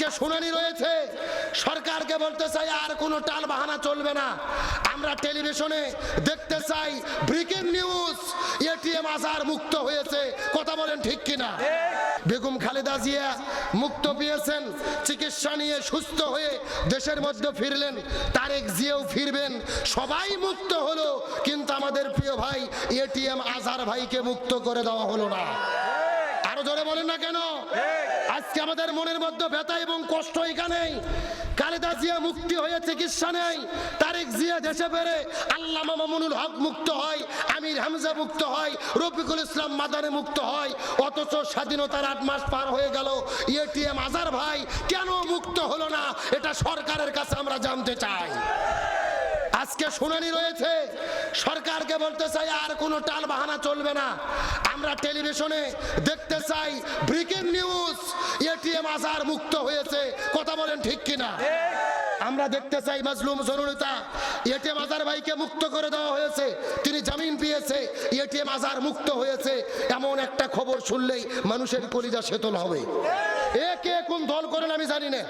আজকে শুনানি রয়েছে। সরকারকে বলতে চাই, আর কোনো টাল বাহানা চলবে না। আমরা টেলিভিশনে দেখতে চাই, ব্রেকিং নিউজ এটিএম আসার মুক্ত হয়েছে। কথা বলেন ঠিক কিনা? বেগম খালেদা জিয়া মুক্ত পেয়েছেন, চিকিৎসা নিয়ে সুস্থ হয়ে দেশের মধ্যে ফিরলেন। তারেক জিয়াও ফিরবেন। সবাই মুক্ত হলো, কিন্তু আমাদের প্রিয় ভাই এটিএম আজহার ভাইকে মুক্ত করে দেওয়া হলো না। আরও জোরে বলেন না কেন? আজকে আমাদের মনের মধ্যে ব্যথা এবং কষ্ট এখানেই। খালেদা জিয়া মুক্তি হয়ে চিকিৎসা নেই। তারেক জিয়া দেশে বেড়ে আল্লাহ মামুনুল হক মুক্ত হয়, আমির হামজা মুক্ত হয়, রফিকুল ইসলাম মাদারে মুক্ত হয়। অথচ স্বাধীনতার আট মাস পার হয়ে গেল। এটিএম আজার ভাই কেন মুক্ত হলো না? এটা সরকারের কাছে আমরা জানতে চাই। আজকে শুনানি রয়েছে। সরকারকে বলতে চাই, আর কোনো টাল বাহানা চলবে না। আমরা টেলিভিশনে দেখতে চাই, ব্রেকিং নিউজ, এটিএম আজার মুক্ত হয়েছে। কথা বলেন ঠিক কিনা? আমরা দেখতে চাই মাজলুম জরুরিতা, এটিএম আজার ভাইকে মুক্ত করে দেওয়া হয়েছে। তিনি জামিন পেয়েছে, এটিএম আজার মুক্ত হয়েছে। এমন একটা খবর শুনলেই মানুষের কলিজা শীতল হবে। এ কে কোন দল করেন আমি জানি না।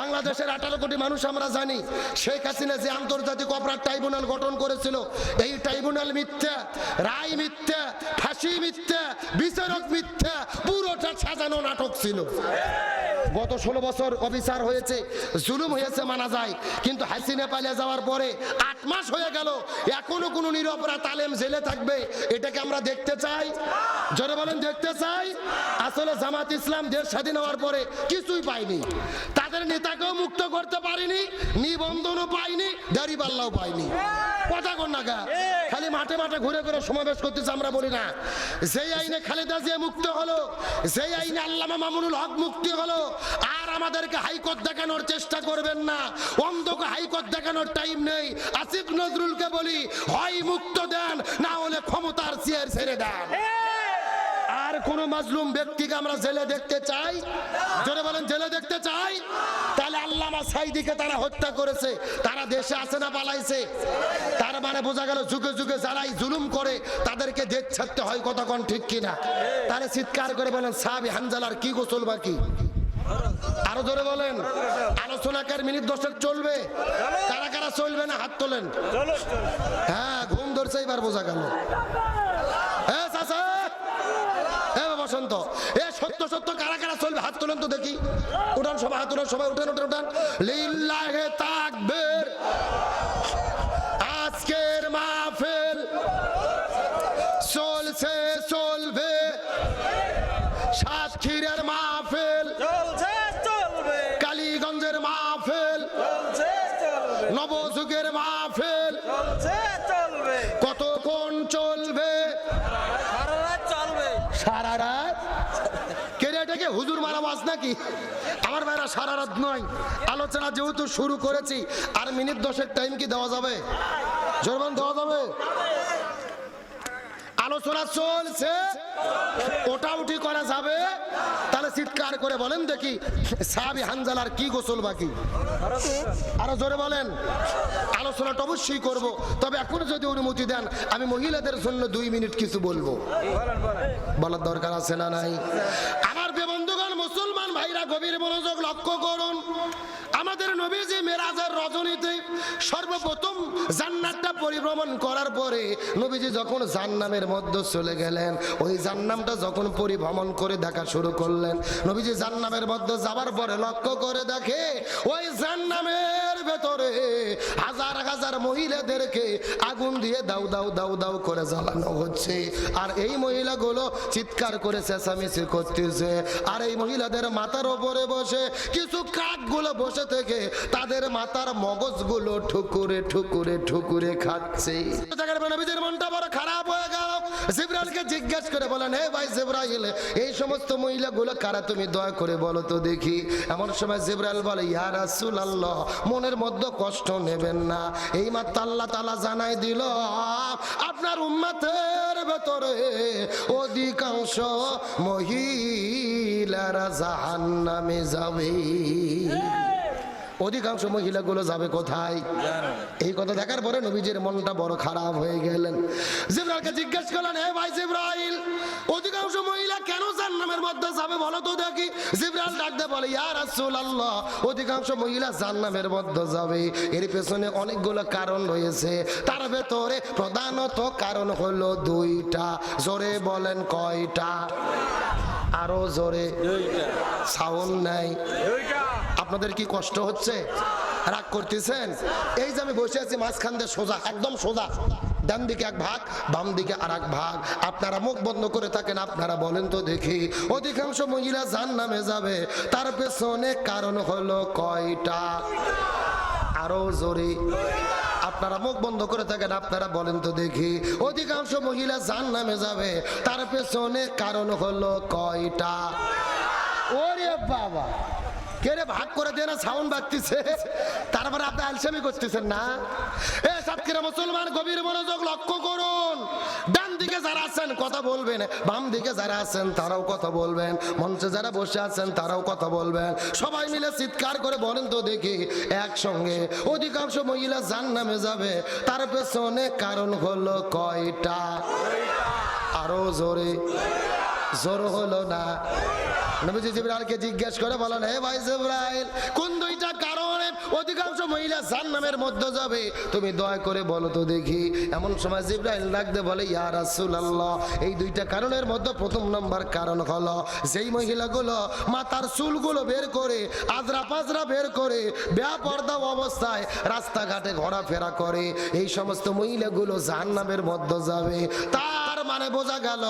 বাংলাদেশের আঠারো কোটি মানুষ আমরা জানি। শেখ হাসিনা যে আন্তর্জাতিক অপরাধ ট্রাইব্যুনাল গঠন করেছিল, এই ট্রাইব্যুনাল মিথ্যা, রায় মিথ্যা, ফাঁসি মিথ্যা, বিচারক মিথ্যা, পুরোটা সাজানো নাটক ছিল। গত ষোলো বছর অফিসার হয়েছে, জুলুম হয়েছে মানা যায়। কিন্তু হাসিনা পালিয়ে যাওয়ার পরে আট মাস হয়ে গেল, এখনও কোনো নিরপরাধ তালেম জেলে থাকবে, এটাকে আমরা দেখতে চাই। জোরে বলেন, দেখতে চাই। আসলে জামাত ইসলাম দেশ স্বাধীন হওয়ার পরে কিছুই পাইনি তাদের নেতাকেও মুক্ত করতে পারিনি, নিবন্ধনও পাইনি দাড়ি পাল্লাও পাইনি কথা কর না গা। খালি মাঠে মাঠে ঘুরে ঘুরে সমাবেশ করতেছে আমরা বলি না। যেই আইনে খালেদা জিয়া মুক্ত হলো যেই আইনে আল্লামা মামুনুল হক মুক্তি হলো আর আমাদেরকে হাইকোর্ট দেখানোর চেষ্টা করবেন না। অন্ধকে হাইকোর্ট দেখানোর টাইম নেই। আসিফ নজরুলকে বলি হয় মুক্ত দেন না হলে ক্ষমতার চেয়ার ছেড়ে দেন। আর কোন মাজলুম ব্যক্তিকে আমরা জেলে দেখতে চাই? জোরে বলেন জেলে দেখতে চাই? তাহলে আল্লামা সাইদিকে তারা হত্যা করেছে। তারা দেশে আছে না পালাইছে। তার মানে বোঝা গেল যুগে যুগে যারাই জুলুম করে তাদেরকে দেখ ছাড়তে হয় কতক্ষণ ঠিক কিনা? তারা চিৎকার করে বলেন সাহাবি হানজালার কি গোসল বাকি? আরও ধরে বলেন আলোচনাকার মিনিট দশেক চলবে। কারা কারা চলবে না হাত তোলেন? হ্যাঁ ঘুম ধরছে এবার বোঝা গেল হ্যাঁ চাচা বসন্ত এ সত্য সত্য, কারা কারা চলবে? হাত তোলেন তো দেখি। উঠান সবাই হাত তোলেন সবাই উঠেন উঠেন, উঠান। লিল্লাহে তাকবীর। আজকের মাহফিল চলছে, চলবে। সাতক্ষীরের মাহফিল চলছে। মাছ নাকি? আমার ভাইরা সারা রাত নয়। আলোচনা যেহেতু শুরু করেছি, আর মিনিট দশেক টাইম কি দেওয়া যাবে? জোরবান দেওয়া যাবে? আলোচনা চলছে। ওটা উঠি করা যাবে। তাহলে চিৎকার করে বলেন দেখি, সাহাবি হানজালার কি গোসল বাকি? আরও জোরে বলেন। আলোচনাটা অবশ্যই করব। তবে এখন যদি অনুমতি দেন, আমি মহিলাদের জন্য দুই মিনিট কিছু বলব। বলার দরকার আছে না নাই? আমার মুসলমান ভাইরা গভীর মনোযোগ লক্ষ্য করুন। আমাদের নবীজি মেরাজের রজনীতে সর্বপ্রথম জান্নাতটা পরিভ্রমণ করার পরে নবীজি যখন জান্নামের মধ্যে চলে গেলেন, ওই জান্নামটা যখন পরিভ্রমণ করে দেখা শুরু করলেন, নবীজি জান্নামের মধ্যে যাবার পরে লক্ষ্য করে দেখে ওই জান্নামের ভেতরে হাজার হাজার মহিলাদেরকে আগুন দিয়ে দাউ দাউ দাউ দাউ করে জ্বালানো হচ্ছে। আর এই মহিলাগুলো চিৎকার করে চেঁচামেচি করতেছে। আর এই মহিলাদের মাথার ওপরে বসে, কিছু কাকগুলো বসে থেকে তাদের মাথার মগজগুলো ঠুকুরে ঠুকুরে ঠুকুরে খাচ্ছে। নবীদের মনটা বড় খারাপ হয়ে গেল। জিব্রাইলকে জিজ্ঞেস করে বলেন হে ভাই জিব্রাইল, এই সমস্ত মহিলাগুলো কারা তুমি দয়া করে বলো তো দেখি? এমন সময় জিব্রাইল বলে, ইয়া রাসূলুল্লাহ, মনের মধ্যে কষ্ট নেবেন না। এই মাত্র আল্লাহ তাআলা জানাই দিল, আপনার উম্মতের ভেতরে অধিকাংশ মহিলারা জাহান্নামে যাবে। অধিকাংশ মহিলাগুলো যাবে কোথায়? এই কথা দেখার পরে নবীজির মনটা বড় খারাপ হয়ে গেলেন। জিব্রাইলকে জিজ্ঞেস করলেন হে ভাই জিব্রাইল অধিকাংশ মহিলা কেন জান্নামের মধ্যে যাবে বলো তো দেখি? জিব্রাইল ডাকতে বলে ইয়া রাসূলুল্লাহ অধিকাংশ মহিলা জান্নামের মধ্যে যাবে। এর পেছনে অনেকগুলো কারণ রয়েছে। তার ভেতরে প্রধানত কারণ হলো দুইটা। জোরে বলেন কয়টা? আরও জোরে। দুইটা। সাউন্ড নাই। আপনাদের কি কষ্ট হচ্ছে? রাগ করতেছেন? এই যে আমি বসে আছি মাঝখান দিয়ে সোজা, একদম সোজা। ডান দিকে এক ভাগ, বাম দিকে আর এক ভাগ। আপনারা মুখ বন্ধ করে থাকেন, আপনারা বলেন তো দেখি। অধিকাংশ মহিলা জান নামে যাবে। তার পেছনে কারণ হলো কয়টা? আরও জোরে। আপনারা মুখ বন্ধ করে থাকেন, আপনারা বলেন তো দেখি। অধিকাংশ মহিলা জান নামে যাবে। তার পেছনে কারণ হলো কয়টা? ওরে বাবা! কে রে ভাগ করে দিয়ে সাউন্ড বাজতেছে? তারপরে আপনি আলসামি করতেছেন না? এ সাতক্ষীরা মুসলমান, গভীর মনোযোগ লক্ষ্য করুন। ডান দিকে যারা আছেন, কথা বলবেন। বাম দিকে যারা আছেন, তারাও কথা বলবেন। মঞ্চে যারা বসে আছেন, তারাও কথা বলবেন। সবাই মিলে চিৎকার করে বলেন তো দেখি, একসঙ্গে। অধিকাংশ মহিলা জান নামে যাবে। তার পেছনে কারণ হলো কয়টা? আরও জোরে। জোর হলো না। নবীজি জিব্রাইলকে জিজ্ঞেস করে বলেন, হে ভাই জিব্রাইল, কোন দুইটা কারণে অধিকাংশ মহিলা জান্নামের মধ্যে যাবে? তুমি দয়া করে বলো তো দেখি। এমন সময় জিব্রাইল ডাকতে বলে, ইয়া রাসূলুল্লাহ, এই দুইটা কারণের মধ্যে প্রথম নম্বর কারণ হলো, যেই মহিলাগুলো মাথার চুলগুলো বের করে আজরা পাজরা বের করে বেপর্দা অবস্থায় রাস্তাঘাটে ঘোরাফেরা করে, এই সমস্ত মহিলাগুলো জাহান্নামের মধ্যে যাবে। তার মানে বোঝা গেল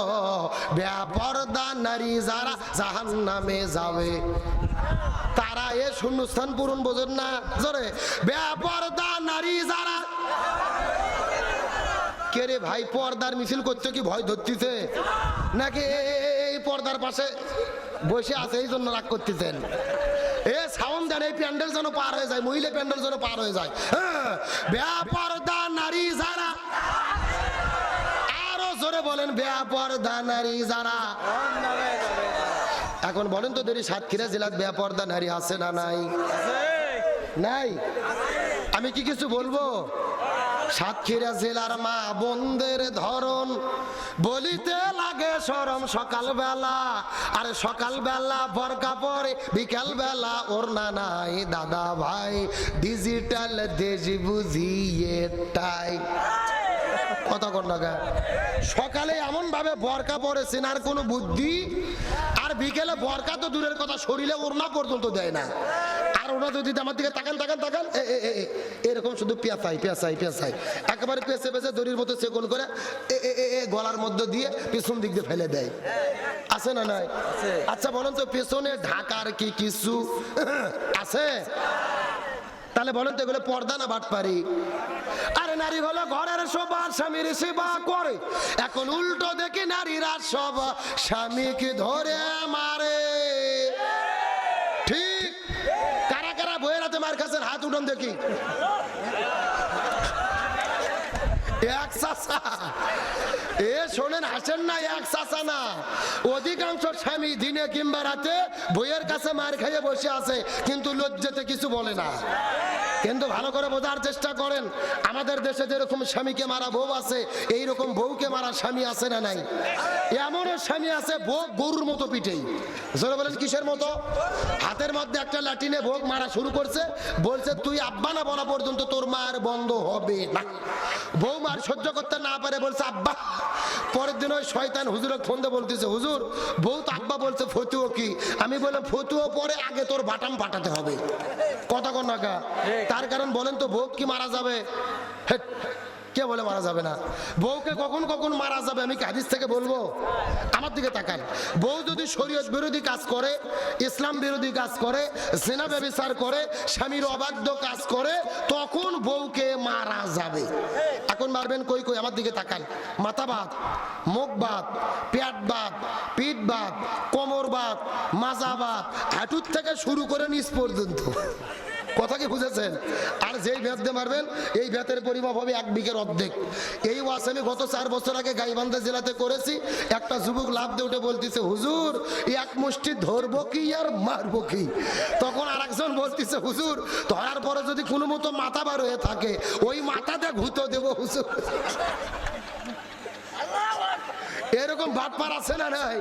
বেপর্দা নারী যারা জাহান নামে যাবে। তারা এ শূন্যস্থান পূরণ বোঝেন না। জোরে বেপর্দা নারী যারা কে রে ভাই, পর্দার মিছিল করতে কি ভয় ধরতেছে? নাকি এই পর্দার পাশে বসে আছে, এই জন্য রাগ করতেছেন? এ সাউন্ড দেন, এই প্যান্ডেল যেন পার হয়ে যায়, মহিলা প্যান্ডেল যেন পার হয়ে যায়। হ্যাঁ বেপর্দা নারী জোরে বলেন, বেপর্দা নারী যারা। এখন বলেন তো দেরি সাতক্ষীরা জেলার বেপর্দা নারী আছে না নাই? নাই? আমি কি কিছু বলব? সাতক্ষীরা জেলার মা বোনদের ধরন, বলিতে লাগে সরম সকালবেলা। আর সকালবেলা পরে বিকাল বেলা ওর না নাই দাদা ভাই। ডিজিটাল দেশ বুঝিয়ে টাই কথা না সকালে এমন ভাবে বরকা পরেছেন আর কোনো বুদ্ধি আর বিকেলে বরকা তো দূরের কথা শরীরে ওড়না পর্যন্ত দেয় না। আর ওরা যদি আমার দিকে তাকান তাকান তাকান এরকম শুধু পেঁচাই পেঁচাই পেঁচাই একেবারে পেঁচে পেঁচে দড়ির মতো চেকন করে এ, গলার মধ্যে দিয়ে পিছন দিক দিয়ে ফেলে দেয়। আছে না নাই? আচ্ছা বলেন তো পেছনে ঢাকার কি কিছু? আছে? তাহলে বলেন তো এগুলো পর্দা না বাট পারি আরে নারী হলো ঘরের সবার স্বামীর সেবা করে। এখন উল্টো দেখি নারীরা সব স্বামীকে ধরে মারে। ঠিক? কারা কারা বইয়ের হাতে মার খাচ্ছেন? হাত উঠন দেখি। এক চাচা। এ শোনেন হাসেন না, এক চাচা না। অধিকাংশ স্বামী দিনে কিংবা রাতে বইয়ের কাছে মার খাইয়ে বসে আছে, কিন্তু লজ্জাতে কিছু বলে না। কিন্তু ভালো করে বোঝার চেষ্টা করেন, আমাদের দেশে যেরকম স্বামীকে মারা বউ আছে এই রকম বউকে মারা স্বামী আছে না নাই? এমনও স্বামী আছে, বউ গরুর মতো পিঠেই। জোরে বলেন, কিসের মতো? হাতের মধ্যে একটা লাঠিনে ভোগ মারা শুরু করছে, বলছে, তুই আব্বা না বলা পর্যন্ত তোর মার বন্ধ হবে না। বউ মার সহ্য করতে না পারে, বলছে, আব্বা। পরের দিন ওই শয়তান হুজুরের ফোন দিয়ে বলতেছে, হুজুর, বউ তো আব্বা বলছে ফতুও কি? আমি বলে ফতুও পরে আগে তোর বাটাম পাঠাতে হবে। কথা কন? তার কারণ বলেন তো, বউ কি মারা যাবে? কে বলে মারা যাবে না? বউকে কখন কখন মারা যাবে, আমি কি থেকে বলব? আমার দিকে তাকান। বউ যদি শরীয়ত বিরোধী কাজ করে, ইসলাম বিরোধী কাজ করে সেনা ব্যবচার করে, স্বামীর অবাধ্য কাজ করে, তখন বউকে মারা যাবে। এখন মারবেন কই কই? আমার দিকে তাকান। মাথা বাদ, মুখ বাদ, পেট বাদ, পিঠ বাদ, কোমর বাদ, মাজা বাদ, হাঁটুর থেকে শুরু করে নিচ পর্যন্ত। কথা কি বুঝেছেন? আর যেই ভেত দিয়ে মারবেন, এই ভেতের পরিমাপ হবে এক বিঘের অর্ধেক। এই ওয়াস আমি গত চার বছর আগে গাইবান্ধা জেলাতে করেছি। একটা যুবক লাভ দিয়ে উঠে বলতেছে, হুজুর, এক মুষ্টি ধরবো কি আর মারবো কি? তখন আর একজন বলতেছে, হুজুর, ধরার পরে যদি কোনো মতো মাথা বার হয়ে থাকে, ওই মাথাতে ঘুতো দেবো, হুজুর। এরকম বাটপার আছে না নাই?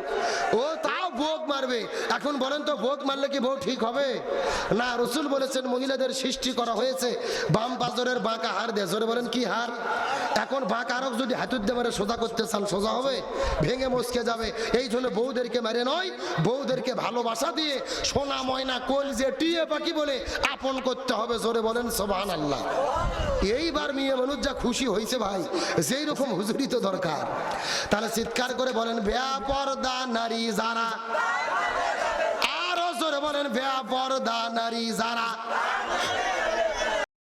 ও তাও বোক মারবে। এখন বলেন তো বোক মারলে কি বউ ঠিক হবে? না, রসুল বলেছেন, মহিলাদের সৃষ্টি করা হয়েছে। বাম পাজরের বাঁকা হার দিয়ে। জোরে বলেন, কি হার? এখন বাঁকা আরক যদি হাতুর দিয়ে মারে, সোজা করতে চান, সোজা হবে? ভেঙে মস্কে যাবে। এই জন্য বউদেরকে মারে নয়, বউদেরকে ভালোবাসা দিয়ে সোনা, ময়না কোল যে টিয়ে পাখি বলে আপন করতে হবে। জোরে বলেন সোবান আল্লাহ এইবার মেয়ে মানুষ যা খুশি হয়েছে ভাই, যেই রকম হুজুরি তো দরকার। তাহলে চিৎকার করে বলেন ব্যাপরদা নারী জানা আরও জোরে বলেন ব্যাপরদা নারী যারা।